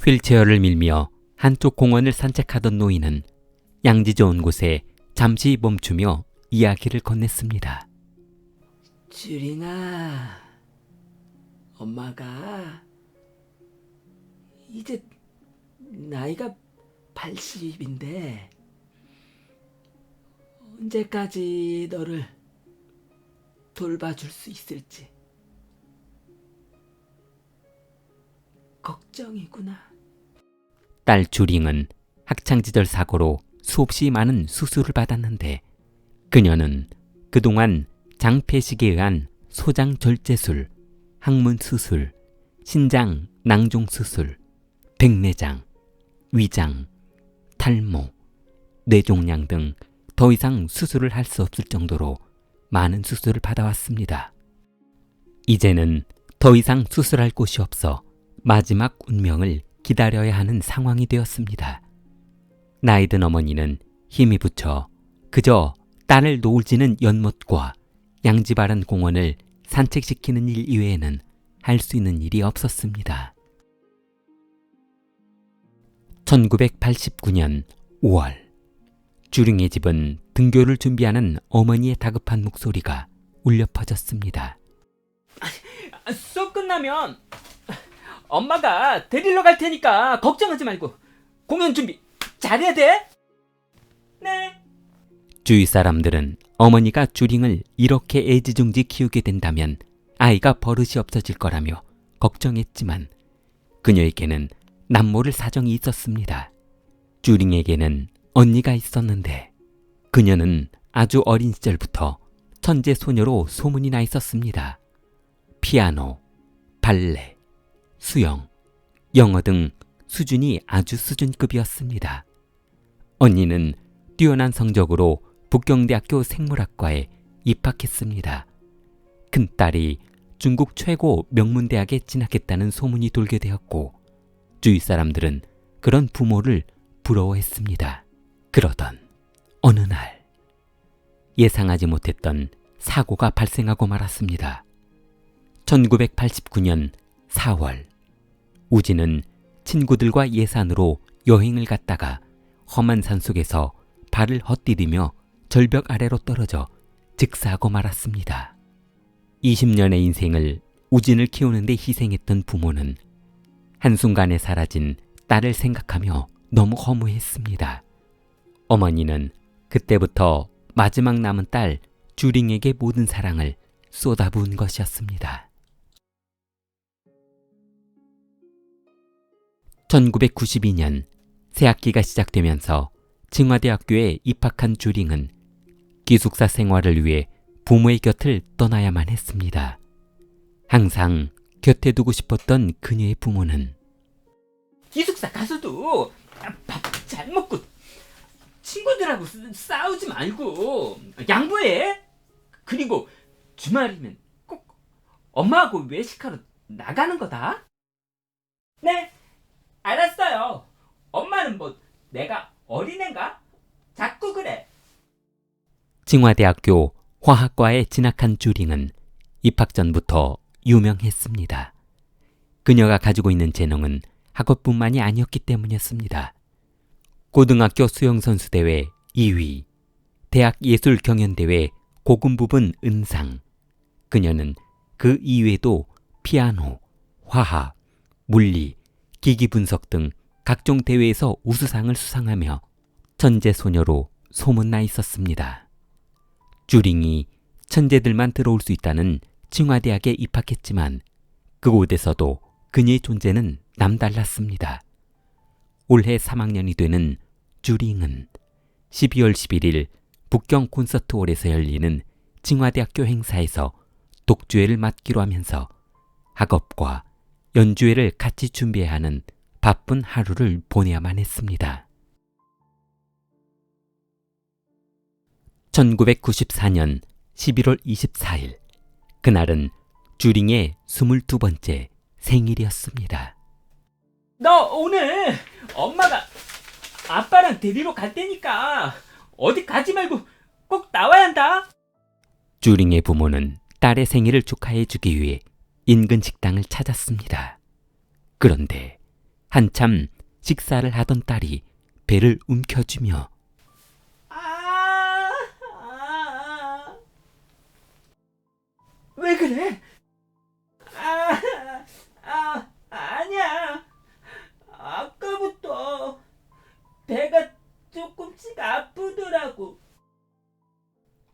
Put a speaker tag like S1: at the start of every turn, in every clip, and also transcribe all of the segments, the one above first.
S1: 휠체어를 밀며 한쪽 공원을 산책하던 노인은 양지 좋은 곳에 잠시 멈추며 이야기를 건넸습니다.
S2: 주링아, 엄마가 이제 나이가 80인데 언제까지 너를 돌봐줄 수 있을지 걱정이구나.
S1: 딸 주링은 학창시절 사고로 수없이 많은 수술을 받았는데 그녀는 그동안 장폐식에 의한 소장 절제술, 항문 수술, 신장 낭종 수술, 백내장, 위장, 탈모, 뇌종양 등 더 이상 수술을 할 수 없을 정도로 많은 수술을 받아왔습니다. 이제는 더 이상 수술할 곳이 없어 마지막 운명을 기다려야 하는 상황이 되었습니다. 나이든 어머니는 힘이 붙여 그저 딸을 노을지는 연못과 양지 바른 공원을 산책시키는 일 이외에는 할 수 있는 일이 없었습니다. 1989년 5월 주링의 집은 등교를 준비하는 어머니의 다급한 목소리가 울려 퍼졌습니다.
S2: 아, 수업 끝나면 엄마가 데리러 갈 테니까 걱정하지 말고 공연 준비 잘해야 돼. 네.
S1: 주위 사람들은 어머니가 주링을 이렇게 애지중지 키우게 된다면 아이가 버릇이 없어질 거라며 걱정했지만 그녀에게는 남모를 사정이 있었습니다. 주링에게는 언니가 있었는데 그녀는 아주 어린 시절부터 천재 소녀로 소문이 나 있었습니다. 피아노, 발레, 수영, 영어 등 수준이 아주 수준급이었습니다. 언니는 뛰어난 성적으로 북경대학교 생물학과에 입학했습니다. 큰딸이 중국 최고 명문대학에 진학했다는 소문이 돌게 되었고 주위 사람들은 그런 부모를 부러워했습니다. 그러던 어느 날 예상하지 못했던 사고가 발생하고 말았습니다. 1989년 4월 우진은 친구들과 예산으로 여행을 갔다가 험한 산속에서 발을 헛디디며 절벽 아래로 떨어져 즉사하고 말았습니다. 20년의 인생을 우진을 키우는데 희생했던 부모는 한순간에 사라진 딸을 생각하며 너무 허무했습니다. 어머니는 그때부터 마지막 남은 딸 주링에게 모든 사랑을 쏟아부은 것이었습니다. 1992년 새학기가 시작되면서 칭화대학교에 입학한 주링은 기숙사 생활을 위해 부모의 곁을 떠나야만 했습니다. 항상 곁에 두고 싶었던 그녀의 부모는
S2: 기숙사 가서도 밥 잘 먹고 친구들하고 쓰- 싸우지 말고 양보해. 그리고 주말이면 꼭 엄마하고 외식하러 나가는 거다. 네, 알았어요. 엄마는 뭐 내가 어린애인가? 자꾸 그래.
S1: 칭화대학교 화학과에 진학한 주링은 입학 전부터 유명했습니다. 그녀가 가지고 있는 재능은 학업뿐만이 아니었기 때문이었습니다. 고등학교 수영선수대회 2위, 대학 예술경연대회 고금 부분 은상. 그녀는 그 이외에도 피아노, 화학, 물리, 기기 분석 등 각종 대회에서 우수상을 수상하며 천재 소녀로 소문나 있었습니다. 주링이 천재들만 들어올 수 있다는 칭화대학에 입학했지만 그곳에서도 그녀의 존재는 남달랐습니다. 올해 3학년이 되는 주링은 12월 11일 북경 콘서트홀에서 열리는 칭화대학교 행사에서 독주회를 맡기로 하면서 학업과 연주회를 같이 준비해야 하는 바쁜 하루를 보내야만 했습니다. 1994년 11월 24일 그날은 주링의 22번째 생일이었습니다.
S2: 너 오늘 엄마가 아빠랑 데리러 갈 테니까 어디 가지 말고 꼭 나와야 한다.
S1: 주링의 부모는 딸의 생일을 축하해 주기 위해 인근 식당을 찾았습니다. 그런데 한참 식사를 하던 딸이 배를 움켜쥐며
S2: 아, 아. 왜 그래? 아, 아, 아니야. 아까부터 배가 조금씩 아프더라고.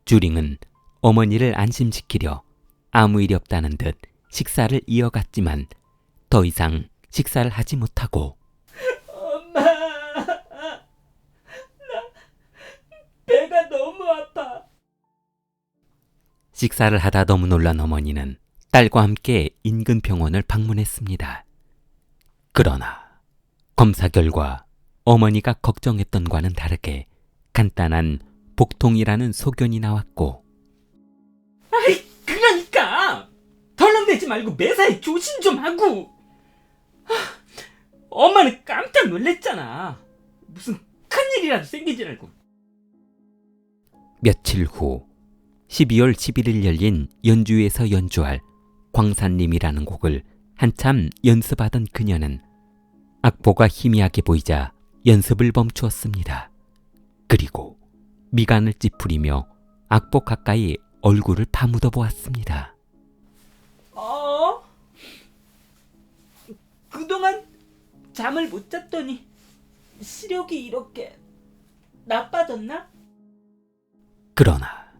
S1: 주링은 어머니를 안심시키려 아무 일이 없다는 듯 식사를 이어갔지만 더 이상 식사를 하지 못하고
S2: 엄마, 나 배가 너무 아파.
S1: 식사를 하다 너무 놀란 어머니는 딸과 함께 인근 병원을 방문했습니다. 그러나 검사 결과 어머니가 걱정했던 과는 다르게 간단한 복통이라는 소견이 나왔고
S2: 아이, 말고 매사에 조심 좀 하고. 아, 엄마는 깜짝 놀랬잖아. 무슨 큰일이라도 줄 알고.
S1: 며칠 후 12월 11일 열린 연주에서 연주할 광산님이라는 곡을 한참 연습하던 그녀는 악보가 희미하게 보이자 연습을 멈추었습니다. 그리고 미간을 찌푸리며 악보 가까이 얼굴을 파묻어 보았습니다.
S2: 잠을 못 잤더니 시력이 이렇게 나빠졌나?
S1: 그러나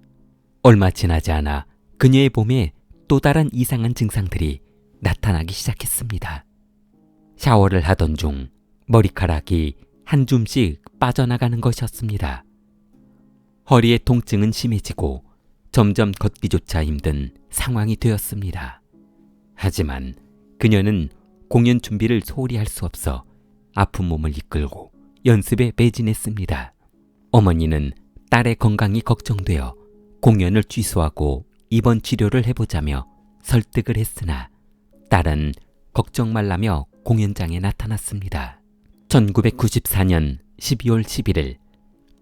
S1: 얼마 지나지 않아 그녀의 몸에 또 다른 이상한 증상들이 나타나기 시작했습니다. 샤워를 하던 중 머리카락이 한 줌씩 빠져나가는 것이었습니다. 허리의 통증은 심해지고 점점 걷기조차 힘든 상황이 되었습니다. 하지만 그녀는 공연 준비를 소홀히 할 수 없어 아픈 몸을 이끌고 연습에 매진했습니다. 어머니는 딸의 건강이 걱정되어 공연을 취소하고 입원 치료를 해보자며 설득을 했으나 딸은 걱정 말라며 공연장에 나타났습니다. 1994년 12월 11일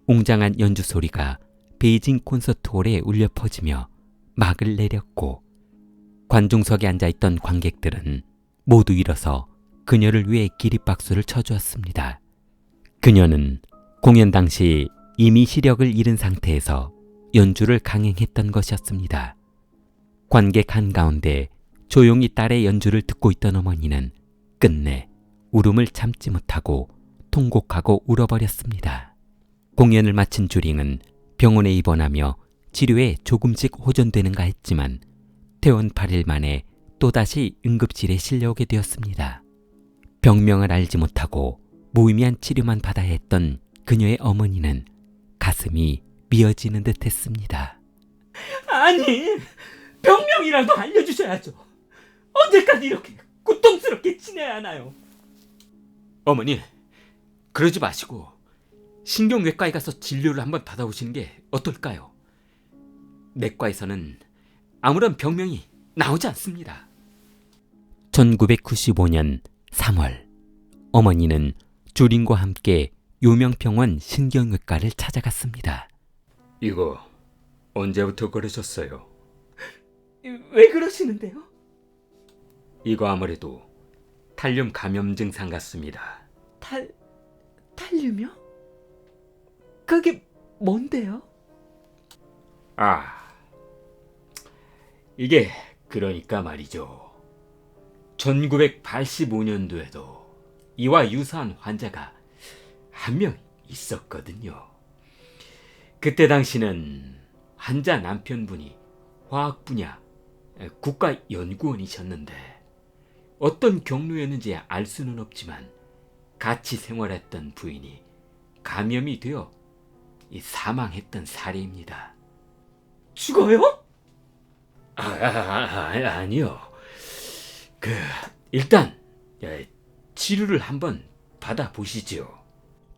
S1: 웅장한 연주 소리가 베이징 콘서트홀에 울려 퍼지며 막을 내렸고 관중석에 앉아 있던 관객들은 모두 일어서 그녀를 위해 기립박수를 쳐주었습니다. 그녀는 공연 당시 이미 시력을 잃은 상태에서 연주를 강행했던 것이었습니다. 관객 한가운데 조용히 딸의 연주를 듣고 있던 어머니는 끝내 울음을 참지 못하고 통곡하고 울어버렸습니다. 공연을 마친 주링은 병원에 입원하며 치료에 조금씩 호전되는가 했지만 퇴원 8일 만에 또다시 응급실에 실려오게 되었습니다. 병명을 알지 못하고 무의미한 치료만 받아야 했던 그녀의 어머니는 가슴이 미어지는 듯 했습니다.
S2: 아니, 병명이라도 알려주셔야죠. 언제까지 이렇게 고통스럽게 지내야 하나요?
S3: 어머니, 그러지 마시고 신경외과에 가서 진료를 한번 받아오시는 게 어떨까요? 내과에서는 아무런 병명이 나오지 않습니다.
S1: 1995년 3월 어머니는 주린과 함께 유명병원 신경외과를 찾아갔습니다.
S3: 이거 언제부터 그러셨어요?
S2: 왜 그러시는데요?
S3: 이거 아무래도 탈륨 감염 증상 같습니다.
S2: 탈, 탈륨이요? 그게 뭔데요?
S3: 아, 이게 그러니까 말이죠. 1985년도에도 이와 유사한 환자가 한 명 있었거든요. 그때 당시는 환자 남편분이 화학 분야 국가 연구원이셨는데 어떤 경로였는지 알 수는 없지만 같이 생활했던 부인이 감염이 되어 이 사망했던 사례입니다.
S2: 죽어요?
S3: 아, 아, 아, 아니요. 그 일단 예, 치료를 한번 받아 보시죠.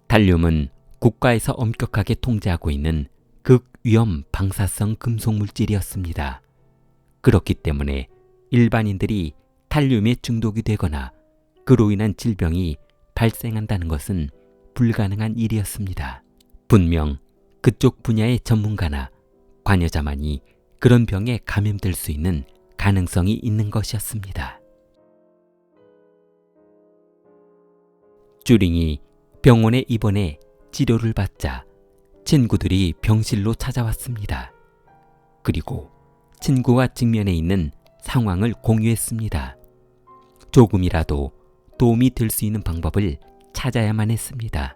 S1: 탈륨은 국가에서 엄격하게 통제하고 있는 극위험 방사성 금속 물질이었습니다. 그렇기 때문에 일반인들이 탈륨에 중독이 되거나 그로 인한 질병이 발생한다는 것은 불가능한 일이었습니다. 분명 그쪽 분야의 전문가나 관여자만이 그런 병에 감염될 수 있는 가능성이 있는 것이었습니다. 쭈링이 병원에 입원해 치료를 받자 친구들이 병실로 찾아왔습니다. 그리고 친구와 직면해 있는 상황을 공유했습니다. 조금이라도 도움이 될 수 있는 방법을 찾아야만 했습니다.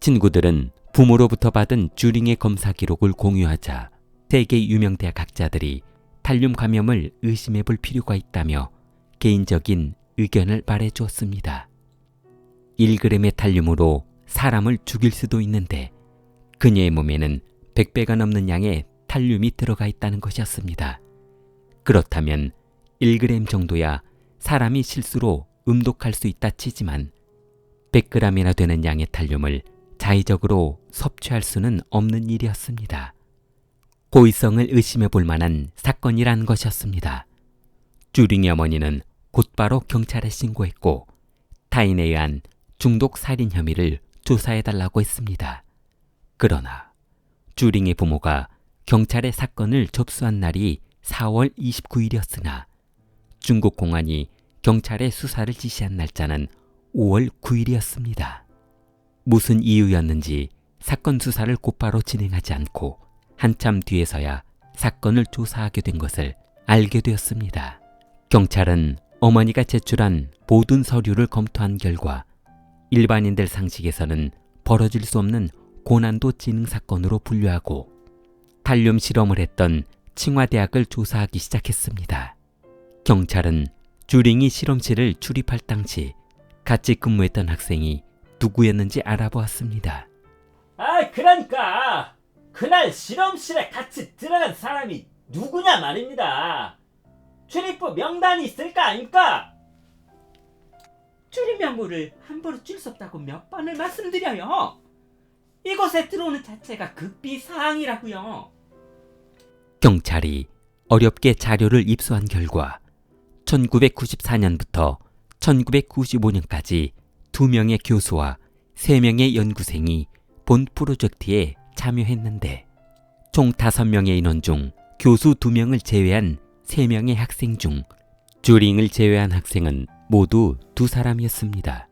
S1: 친구들은 부모로부터 받은 쭈링의 검사 기록을 공유하자 세계 유명 대학 학자들이 탈륨 감염을 의심해 볼 필요가 있다며 개인적인 의견을 말해 주었습니다. 1g의 탈륨으로 사람을 죽일 수도 있는데 그녀의 몸에는 100배가 넘는 양의 탈륨이 들어가 있다는 것이었습니다. 그렇다면 1g 정도야 사람이 실수로 음독할 수 있다 치지만 100g이나 되는 양의 탈륨을 자의적으로 섭취할 수는 없는 일이었습니다. 고의성을 의심해 볼 만한 사건이라는 것이었습니다. 쭈링의 어머니는 곧바로 경찰에 신고했고 타인에 의한 중독 살인 혐의를 조사해 달라고 했습니다. 그러나 쭈링의 부모가 경찰에 사건을 접수한 날이 4월 29일이었으나 중국 공안이 경찰에 수사를 지시한 날짜는 5월 9일이었습니다. 무슨 이유였는지 사건 수사를 곧바로 진행하지 않고 한참 뒤에서야 사건을 조사하게 된 것을 알게 되었습니다. 경찰은 어머니가 제출한 모든 서류를 검토한 결과 일반인들 상식에서는 벌어질 수 없는 고난도 지능 사건으로 분류하고 탈륨 실험을 했던 칭화대학을 조사하기 시작했습니다. 경찰은 주링이 실험실을 출입할 당시 같이 근무했던 학생이 누구였는지 알아보았습니다.
S2: 아, 그러니까 그날 실험실에 같이 들어간 사람이 누구냐 말입니다. 출입부 명단이 있을 거 아닙니까? 명부를 함부로 줄 수 없다고 몇 번을 말씀드려요. 이곳에 들어오는 자체가 급비 사항이라고요.
S1: 경찰이 어렵게 자료를 입수한 결과 1994년부터 1995년까지 두 명의 교수와 세 명의 연구생이 본 프로젝트에 참여했는데 총 다섯 명의 인원 중 교수 두 명을 제외한 세 명의 학생 중 쭈링을 제외한 학생은 모두 두 사람이었습니다.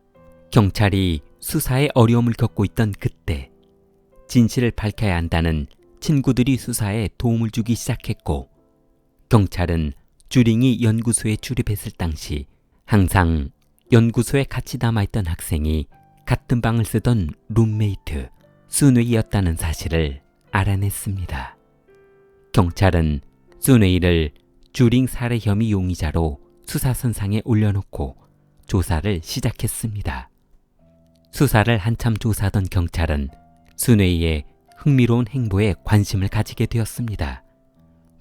S1: 경찰이 수사에 어려움을 겪고 있던 그때 진실을 밝혀야 한다는 친구들이 수사에 도움을 주기 시작했고 경찰은 쭈링이 연구소에 출입했을 당시 항상 연구소에 같이 남아있던 학생이 같은 방을 쓰던 룸메이트 순웨이였다는 사실을 알아냈습니다. 경찰은 순웨이를 쭈링 살해 혐의 용의자로 수사선상에 올려놓고 조사를 시작했습니다. 수사를 한참 조사하던 경찰은 순웨이의 흥미로운 행보에 관심을 가지게 되었습니다.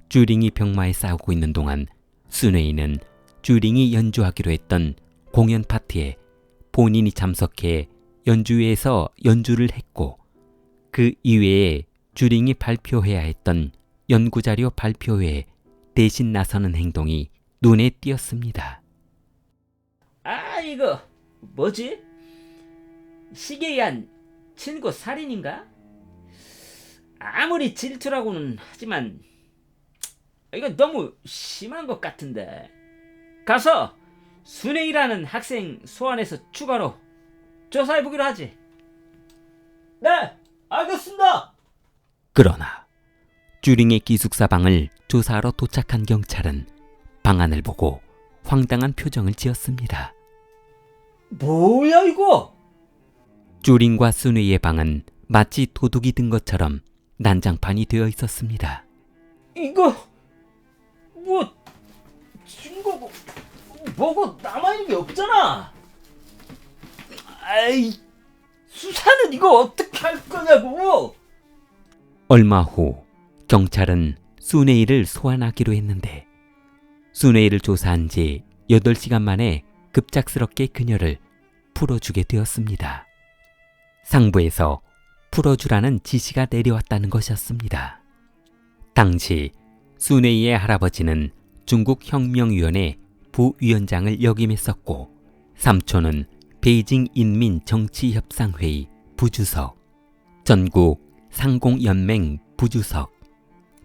S1: 쭈링이 병마에 싸우고 있는 동안 순웨이는 쭈링이 연주하기로 했던 공연 파티에 본인이 참석해 연주회에서 연주를 했고 그 이외에 쭈링이 발표해야 했던 연구자료 발표회에 대신 나서는 행동이 눈에 띄었습니다.
S2: 아, 이거 뭐지? 시계에 한 친구 살인인가? 아무리 질투라고는 하지만 이거 너무 심한 것 같은데. 가서 순행이라는 학생 소환해서 추가로 조사해 보기로 하지. 네, 알겠습니다.
S1: 그러나 쭈링의 기숙사 방을 조사하러 도착한 경찰은 방안을 보고 황당한 표정을 지었습니다.
S2: 뭐야 이거?
S1: 쭈링과 순웨이의 방은 마치 도둑이 든 것처럼 난장판이 되어 있었습니다.
S2: 이거 뭐 증거고 뭐고 남아 있는 게 없잖아. 아이 수사는 이거 어떻게 할 거냐고.
S1: 얼마 후 경찰은 순웨이를 소환하기로 했는데 순웨이를 조사한 지 8시간 만에 급작스럽게 그녀를 풀어주게 되었습니다. 상부에서 풀어주라는 지시가 내려왔다는 것이었습니다. 당시 순웨이의 할아버지는 중국 혁명위원회 부위원장을 역임했었고 삼촌은 베이징 인민 정치협상회의 부주석, 전국 상공연맹 부주석,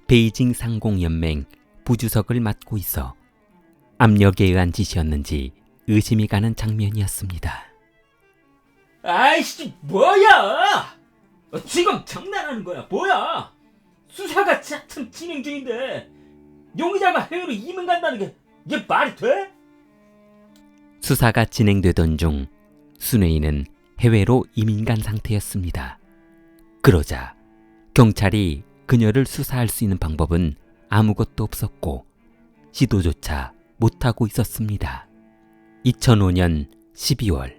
S1: 베이징 상공연맹 부주석을 맡고 있어 압력에 의한 짓이었는지 의심이 가는 장면이었습니다.
S2: 아이씨 뭐야? 어, 지금 장난하는 거야 뭐야? 수사가 자- 참 진행 중인데 용의자가 해외로 이민 간다는 게 이게 말이 돼?
S1: 수사가 진행되던 중 순회인은 해외로 이민 간 상태였습니다. 그러자 경찰이 그녀를 수사할 수 있는 방법은 아무것도 없었고 시도조차 못하고 있었습니다. 2005년 12월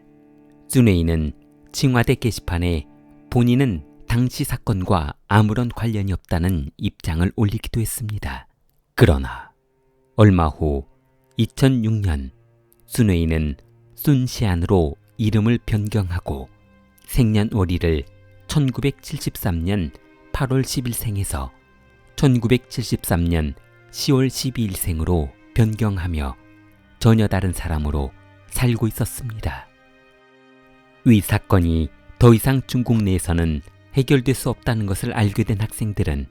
S1: 순회인은 칭화대 게시판에 본인은 당시 사건과 아무런 관련이 없다는 입장을 올리기도 했습니다. 그러나 얼마 후 2006년 순회인은 순시안으로 이름을 변경하고 생년월일을 1973년 8월 10일생에서 1973년 10월 12일생으로 변경하며 전혀 다른 사람으로 살고 있었습니다. 위 사건이 더 이상 중국 내에서는 해결될 수 없다는 것을 알게 된 학생들은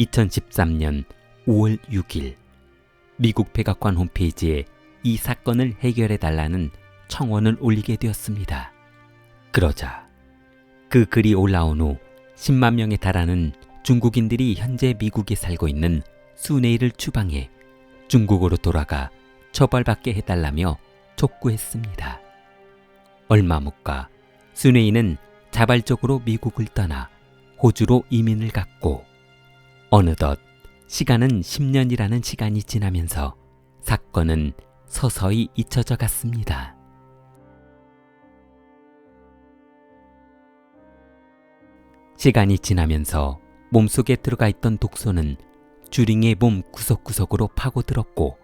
S1: 2013년 5월 6일 미국 백악관 홈페이지에 이 사건을 해결해 달라는 청원을 올리게 되었습니다. 그러자 그 글이 올라온 후 10만 명에 달하는 중국인들이 현재 미국에 살고 있는 수네이를 추방해 중국으로 돌아가 처벌받게 해달라며 촉구했습니다. 얼마 못가 수네이는 자발적으로 미국을 떠나 호주로 이민을 갔고 어느덧 시간은 10년이라는 시간이 지나면서 사건은 서서히 잊혀져 갔습니다. 시간이 지나면서 몸속에 들어가 있던 독소는 주링의 몸 구석구석으로 파고들었고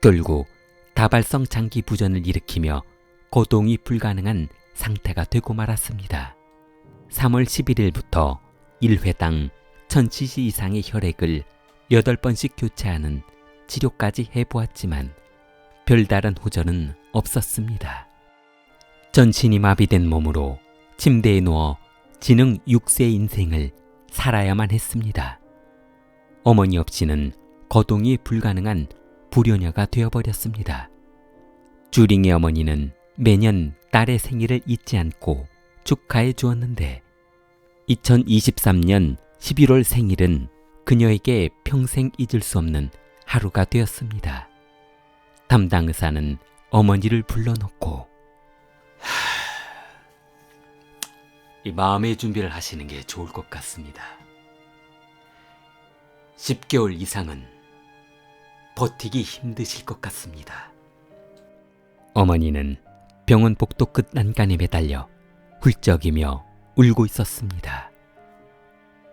S1: 결국 다발성 장기 부전을 일으키며 거동이 불가능한 상태가 되고 말았습니다. 3월 11일부터 1회당 1000cc 이상의 혈액을 8번씩 교체하는 치료까지 해보았지만 별다른 호전은 없었습니다. 전신이 마비된 몸으로 침대에 누워 지능 6세 인생을 살아야만 했습니다. 어머니 없이는 거동이 불가능한 불효녀가 되어버렸습니다. 주링의 어머니는 매년 딸의 생일을 잊지 않고 축하해 주었는데 2023년 11월 생일은 그녀에게 평생 잊을 수 없는 하루가 되었습니다. 담당 의사는 어머니를 불러놓고 이 마음의 준비를 하시는 게 좋을 것 같습니다. 10개월 이상은 버티기 힘드실 것 같습니다. 어머니는 병원 복도 끝 난간에 매달려 훌쩍이며 울고 있었습니다.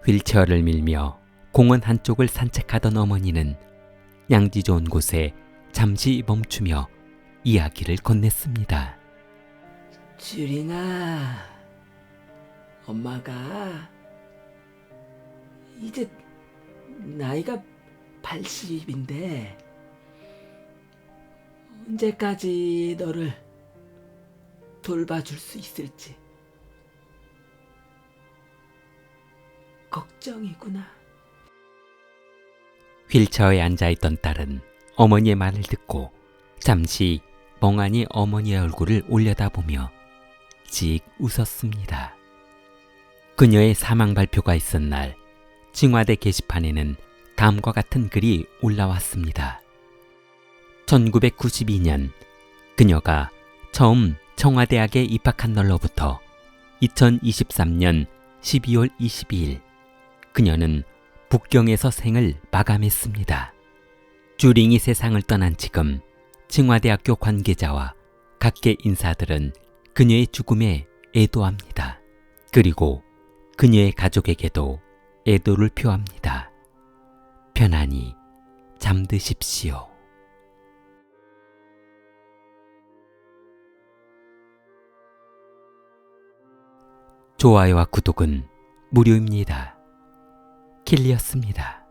S1: 휠체어를 밀며 공원 한쪽을 산책하던 어머니는 양지 좋은 곳에 잠시 멈추며 이야기를 건넸습니다.
S4: 주링아, 엄마가 이제 나이가 80인데 언제까지 너를 돌봐줄 수 있을지 걱정이구나.
S1: 휠체어에 앉아있던 딸은 어머니의 말을 듣고 잠시 멍하니 어머니의 얼굴을 올려다보며 직 웃었습니다. 그녀의 사망 발표가 있은 날 칭화대 게시판에는 다음과 같은 글이 올라왔습니다. 1992년 그녀가 처음 청와대학에 입학한 날로부터 2023년 12월 22일 그녀는 북경에서 생을 마감했습니다. 주링이 세상을 떠난 지금 칭화대학교 관계자와 각계 인사들은 그녀의 죽음에 애도합니다. 그리고 그녀의 가족에게도 애도를 표합니다. 편안히 잠드십시오. 좋아요와 구독은 무료입니다. 킬리였습니다.